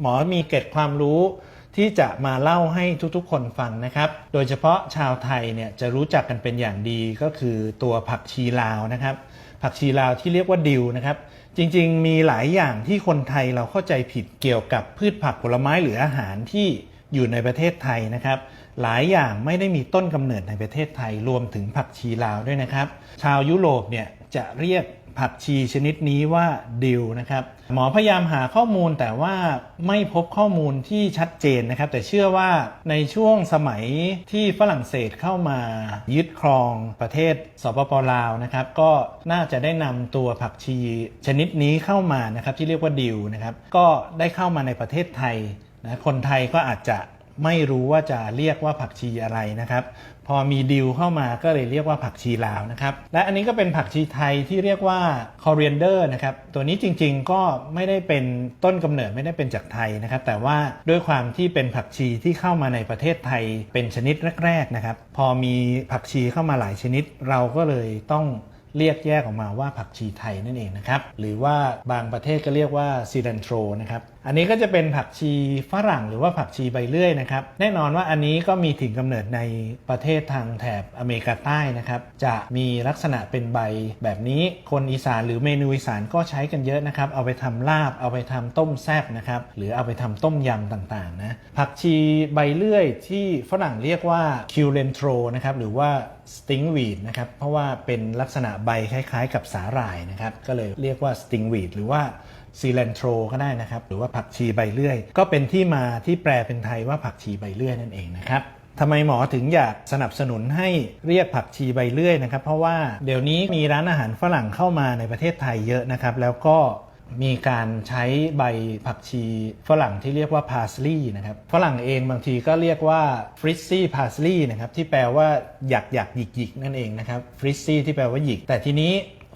หมอมีเกร็ดความรู้ที่จะมาเล่าให้ทุกๆ คนฟังนะครับ โดยเฉพาะชาวไทยเนี่ยจะรู้จักกันเป็นอย่างดีก็คือตัวผักชีลาวนะครับ ผักชีลาวที่เรียกว่าดิวนะครับ จริงๆ มีหลายอย่างที่คนไทยเราเข้าใจผิดเกี่ยวกับพืชผักผลไม้หรืออาหารที่อยู่ในประเทศไทยนะครับ หลายอย่างไม่ได้มีต้นกำเนิดในประเทศไทยรวมถึงผักชีลาวด้วยนะครับ ชาวยุโรปเนี่ยจะเรียก ผักชีชนิดนี้ว่าดิวนะครับหมอพยายามหาข้อมูลแต่ว่าไม่พบข้อมูลที่ชัดเจนนะครับ แต่เชื่อว่าในช่วงสมัยที่ฝรั่งเศสเข้ามายึดครองประเทศสปปลาวนะครับก็น่าจะได้นำตัวผักชีชนิดนี้เข้ามานะครับที่เรียกว่าดิวนะครับก็ได้เข้ามาในประเทศไทยนะคนไทยก็อาจจะไม่รู้ว่าจะเรียกว่าผักชีอะไรนะครับ พอมีดิวเข้ามาก็เลยเรียกว่าผักชีลาวนะครับ และอันนี้ก็เป็นผักชีไทยที่เรียกว่า coriander นะครับ ตัวนี้จริงๆก็ไม่ได้เป็นต้นกำเนิดไม่ได้เป็นจากไทยนะครับ แต่ว่าด้วยความที่เป็นผักชีที่เข้ามาในประเทศไทยเป็นชนิดแรกๆนะครับ พอมีผักชีเข้ามาหลายชนิดเราก็เลยต้อง เรียกแยกออกมาว่าผักชีไทยนั่นเองนะครับ หรือว่าบางประเทศก็เรียกว่าซีดันโทรนะครับ อันนี้ก็จะเป็นผักชีฝรั่งหรือว่าผักชีใบเลื่อยนะครับ แน่นอนว่าอันนี้ก็มีถิ่นกำเนิดในประเทศทางแถบอเมริกาใต้นะครับ จะมีลักษณะเป็นใบแบบนี้ คนอีสานหรือเมนูอีสานก็ใช้กันเยอะนะครับ เอาไปทำลาบ เอาไปทำต้มแซ่บนะครับ หรือเอาไปทำต้มยำต่างๆนะ ผักชีใบเลื่อยที่ฝรั่งเรียกว่าคิวเลนโทรนะครับ หรือว่าสติงวีดนะครับ เพราะว่าเป็นลักษณะใบคล้ายๆ กับสาหร่ายนะครับ ก็เลยเรียกว่าสติงวีดหรือว่าซีเลนโทรก็ได้นะครับ หรือว่าผักชีใบเลื่อย ก็เป็นที่มาที่แปลเป็นไทยว่าผักชีใบเลื่อยนั่นเองนะครับทำไมหมอถึงอยากสนับสนุนให้เรียกผักชีใบเลื่อยนะครับ เพราะว่าเดี๋ยวนี้มีร้านอาหารฝรั่งเข้ามาในประเทศไทยเยอะนะครับ แล้วก็ มีการใช้ใบผักชีฝรั่งที่เรียกว่าพาสลีย์นะครับฝรั่งเองบางทีก็เรียกว่าฟริตซี่พาสลีย์นะครับที่แปลว่าหยักหยักหยิกหยิกนั่นเองนะครับฟริซซี่ที่แปลว่าหยิก แต่ทีนี้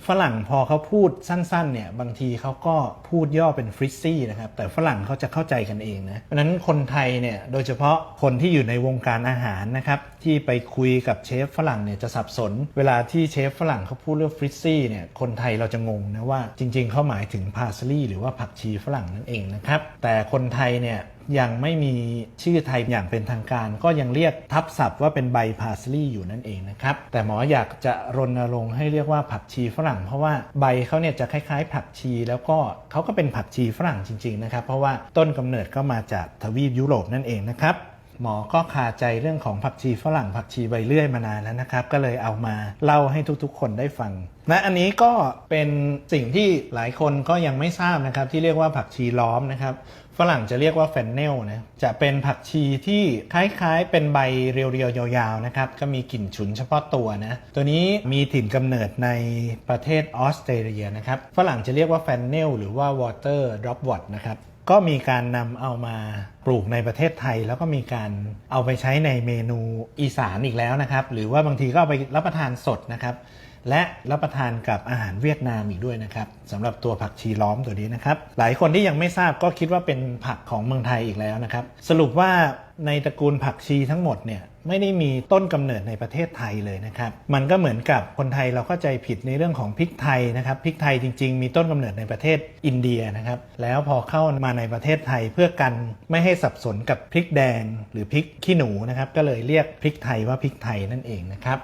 ฝรั่งพอเขาพูดสั้นๆเนี่ยบางทีเขาก็พูดย่อเป็น frizzy นะครับแต่ฝรั่งเขาจะเข้าใจกันเองนะเพราะฉะนั้นคนไทยเนี่ยโดยเฉพาะคนที่อยู่ในวงการอาหารนะครับที่ไปคุยกับเชฟฝรั่งเนี่ยจะสับสน เวลาที่เชฟฝรั่งเขาพูดเรื่อง frizzy เนี่ยคนไทยเราจะงงนะว่าจริง ๆเขาหมายถึง parsley หรือว่าผักชีฝรั่งนั่นเองนะครับแต่คนไทยเนี่ย ยังไม่มีชื่อไทยอย่างเป็นทางการ ก็ยังเรียกทับศัพท์ว่าเป็นใบพาสลีย์อยู่นั่นเองนะครับ แต่หมออยากจะรณรงค์ให้เรียกว่าผักชีฝรั่ง เพราะว่าใบเขาเนี่ยจะคล้ายๆ ผักชี แล้วก็เขาก็เป็นผักชีฝรั่งจริงๆนะครับ เพราะว่าต้นกำเนิดก็มาจากทวีปยุโรปนั่นเองนะครับ หมอก็คาใจเรื่องของผักชีฝรั่งผักชีใบเลื่อยมานานแล้วนะครับ ก็เลยเอามาเล่าให้ทุกๆ คนได้ฟังและอันนี้ก็เป็นสิ่งที่หลายคนก็ยังไม่ทราบนะครับ ที่เรียกว่าผักชีล้อมนะครับ ฝรั่งจะเรียกว่าแฟนเนลนะจะเป็นผักชีที่คล้ายๆ เป็นใบเรียวๆยาวๆนะครับก็มีกลิ่นฉุนเฉพาะตัวนะตัวนี้มีถิ่นกำเนิดในประเทศออสเตรเลียนะครับฝรั่งจะเรียกว่าแฟนเนลหรือว่า water dropwort นะครับ ก็มีการนำเอามาปลูกในประเทศไทย แล้วก็มีการเอาไปใช้ในเมนูอีสานอีกแล้วนะครับ หรือว่าบางทีก็เอาไปรับประทานสดนะครับ และรับประทานกับอาหารเวียดนามอีกด้วยนะครับสำหรับตัวผักชีล้อมตัวนี้นะครับ หลายคนที่ยังไม่ทราบก็คิดว่าเป็นผักของเมืองไทยอีกแล้วนะครับ สรุปว่าในตระกูลผักชีทั้งหมดเนี่ยไม่ได้มีต้นกำเนิดในประเทศไทยเลยนะครับ มันก็เหมือนกับคนไทยเราเข้าใจผิดในเรื่องของพริกไทยนะครับ พริกไทยจริง ๆ มีต้นกำเนิดในประเทศอินเดียนะครับ แล้วพอเข้ามาในประเทศไทยเพื่อกันไม่ให้สับสนกับพริกแดง หรือพริกขี้หนูนะครับ ก็เลยเรียกพริกไทยว่าพริกไทยนั่นเองนะครับ